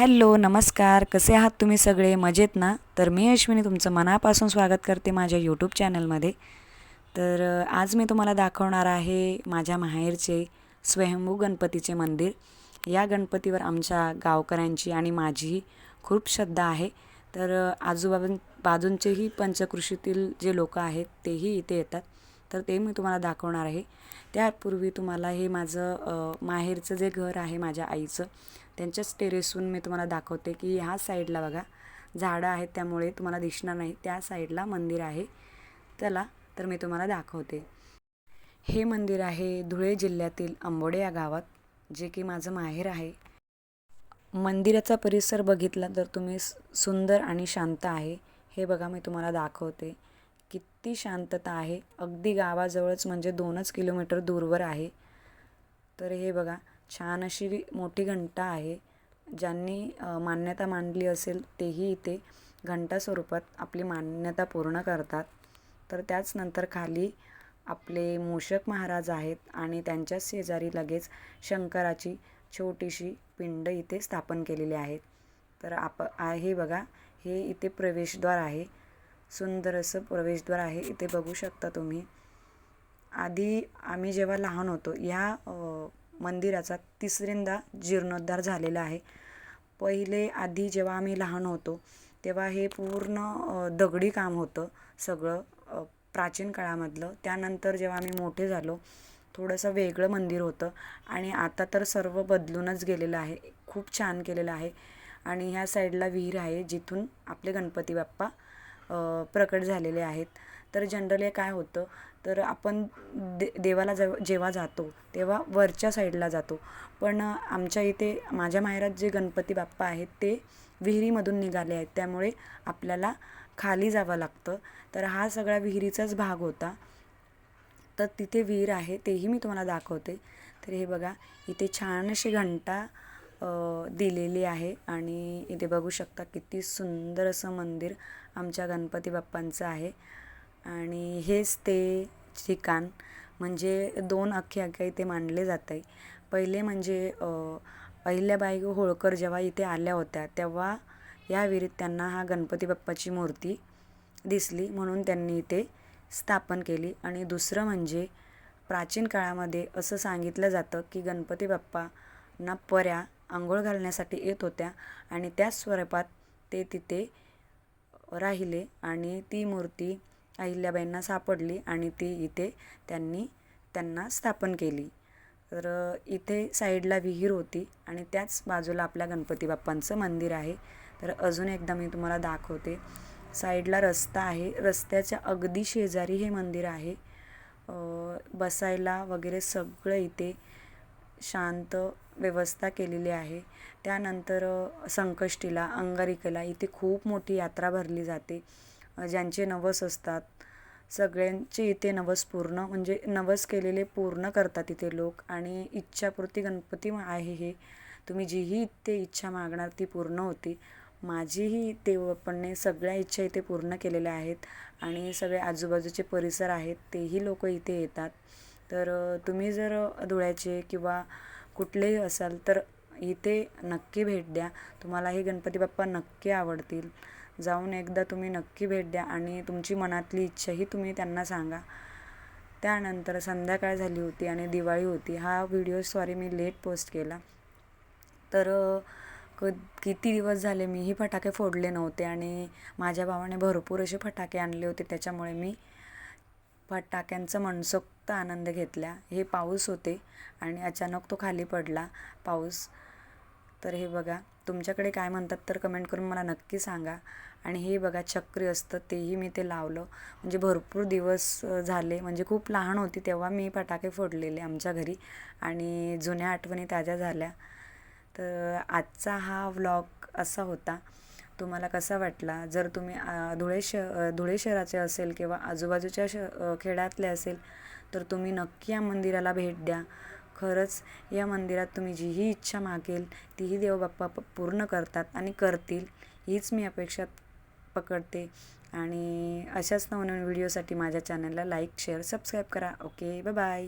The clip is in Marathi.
हॅलो नमस्कार. कसे आहात तुम्ही सगळे? मजेत ना? तर मी अश्विनी तुमचं मनापासून स्वागत करते माझ्या यूट्यूब चॅनलमध्ये तर आज मी तुम्हाला दाखवणार आहे माझ्या माहेरचे स्वयंभू गणपतीचे मंदिर. या गणपतीवर आमच्या गावकऱ्यांची आणि माझीही खूप श्रद्धा आहे. तर आजूबाजू बाजूंचेही पंचकृषीतील जे लोक आहेत तेही इथे येतात. तर ते मी तुम्हाला दाखवणार आहे. त्यापूर्वी तुम्हाला हे माझं माहेरचं जे घर आहे माझ्या आईचं त्यांच्याच टेरेसहून मी तुम्हाला दाखवते की ह्या साईडला बघा झाडं आहेत त्यामुळे तुम्हाला दिसणार नाही. त्या साईडला मंदिर आहे. त्याला तर मी तुम्हाला दाखवते. हे मंदिर आहे धुळे जिल्ह्यातील आंबोडे या गावात जे की माझं माहेर आहे. मंदिराचा परिसर बघितला तर तुम्ही सुंदर आणि शांत आहे. हे बघा मी तुम्हाला दाखवते. किती शांतता आहे. अगदी गावाजवळच म्हणजे दोनच किलोमीटर दूरवर आहे. तर हे बघा छान अशी मोठी घंटा आहे. ज्यांनी मान्यता मांडली असेल तेही इथे घंटा स्वरूपात आपली मान्यता पूर्ण करतात. तर त्याच नंतर खाली आपले मूषक महाराज आहेत आणि त्यांच्याच शेजारी लगेच शंकराची छोटीशी पिंड इथे स्थापन केलेली आहेत. तर आप आहे बघा हे इथे प्रवेशद्वार आहे. सुंदर असं प्रवेशद्वार आहे इथे बघू शकता तुम्ही. आधी आम्ही जेव्हा लहान होतो ह्या मंदिराचा तिसऱ्यांदा जीर्णोद्धार झालेला आहे. पहिले आधी जेव्हा आम्ही लहान होतो तेव्हा हे पूर्ण दगडी काम होतं सगळं प्राचीन काळामधलं. त्यानंतर जेव्हा आम्ही मोठे झालो थोडंसं वेगळं मंदिर होतं आणि आता तर सर्व बदलूनच गेलेलं आहे खूप छान केलेलं आहे. आणि ह्या साईडला विहीर आहे जिथून आपले गणपती बाप्पा प्रकट झालेले आहेत. तर जनरली काय होतं तर आपण दे देवाला जेव जेव्हा जातो तेव्हा वरच्या साईडला जातो. पण आमच्या इथे माझ्या माहेरात जे गणपती बाप्पा आहेत ते विहिरीमधून निघाले आहेत. त्यामुळे आपल्याला खाली जावं लागतं. तर हा सगळा विहिरीचाच भाग होता. तर तिथे विहीर आहे तेही मी तुम्हाला दाखवते. तर हे बघा इथे छान अशी घंटा दिलेली आहे. आणि इथे बघू शकता किती सुंदर असं मंदिर आमच्या गणपती बाप्पांचं आहे. आणि हेच ते ठिकाण म्हणजे दोन अख्खे अख्खे इथे मांडले जात आहे पहिले म्हणजे अहिल्याबाई होळकर जेव्हा इथे आल्या होत्या तेव्हा या विहिरीत त्यांना हा गणपती बाप्पाची मूर्ती दिसली म्हणून त्यांनी इथे स्थापन केली. आणि दुसरं म्हणजे प्राचीन काळामध्ये असं सांगितलं जातं की गणपती बाप्पांना पऱ्या आंघोळ घालण्यासाठी येत होत्या आणि त्याच स्वरूपात ते तिथे राहिले आणि ती मूर्ती अहिल्याबाईंना सापडली आणि ती इथे त्यांनी त्यांना स्थापन केली. तर इथे साईडला विहीर होती आणि त्याच बाजूला आपल्या गणपती बाप्पांचं मंदिर आहे. तर अजून एकदा मी तुम्हाला दाखवते. साईडला रस्ता आहे. रस्त्याच्या अगदी शेजारी हे मंदिर आहे. बसायला वगैरे सगळं इथे शांत व्यवस्था केलेली आहे. त्यानंतर संकष्टीला अंगारिकेला इथे खूप मोठी यात्रा भरली जाते. ज्यांचे नवस असतात सगळ्यांचे इथे नवस पूर्ण म्हणजे नवस केलेले पूर्ण करतात इथे लोक आणि इच्छापूर्ती गणपती आहे हे. तुम्ही जीही इथे इच्छा मागणार ती पूर्ण होती. माझीही देवपणने सगळ्या इच्छा इथे पूर्ण केलेल्या आहेत आणि सगळे आजूबाजूचे परिसर आहेत तेही लोक इथे येतात. तर तुम्ही जर धुळ्याचे किंवा कुठलेही असाल तर इथे नक्की भेट द्या. तुम्हाला हे गणपती बाप्पा नक्की आवडतील. जाऊन एकदा तुम्ही नक्की भेट द्या आणि तुमची मनातली इच्छाही तुम्ही त्यांना सांगा. त्यानंतर संध्याकाळ झाली होती आणि दिवाळी होती. हा व्हिडिओ सॉरी मी लेट पोस्ट केला. तर क किती दिवस झाले मीही फटाके फोडले नव्हते आणि माझ्या भावाने भरपूर असे फटाके आणले होते. त्याच्यामुळे मी फटाक्यांचा मनसोक्त आनंद घेतला. हे पाऊस होते आणि अचानक तो खाली पडला. पाऊस. तर हे बघा तुमच्याकडे काय म्हणतात तर कमेंट करून मला नक्की सांगा. आणि हे बघा चक्री असतं तेही मी ते लावलं. म्हणजे भरपूर दिवस झाले. म्हणजे खूप लहान होती तेव्हा मी फटाके फोडलेले आमच्या घरी. आणि जुन्या आठवणी ताज्या झाल्या. तर आजचा हा व्लॉग असा होता. तुम्हाला कसा वाटला? जर तुम्ही धुळे श धुळे शहराचे असेल किंवा आजूबाजूच्या श खेड्यातले असेल तर तुम्ही नक्की या मंदिराला भेट द्या. खरंच या मंदिरात तुम्ही जीही इच्छा मागेल तीही देवबाप्पा पूर्ण करतात आणि करतील हीच मी अपेक्षा पकडते. आणि अशाच नवनवीन व्हिडिओसाठी माझ्या चॅनलला लाईक शेअर सबस्क्राईब करा. Okay bye.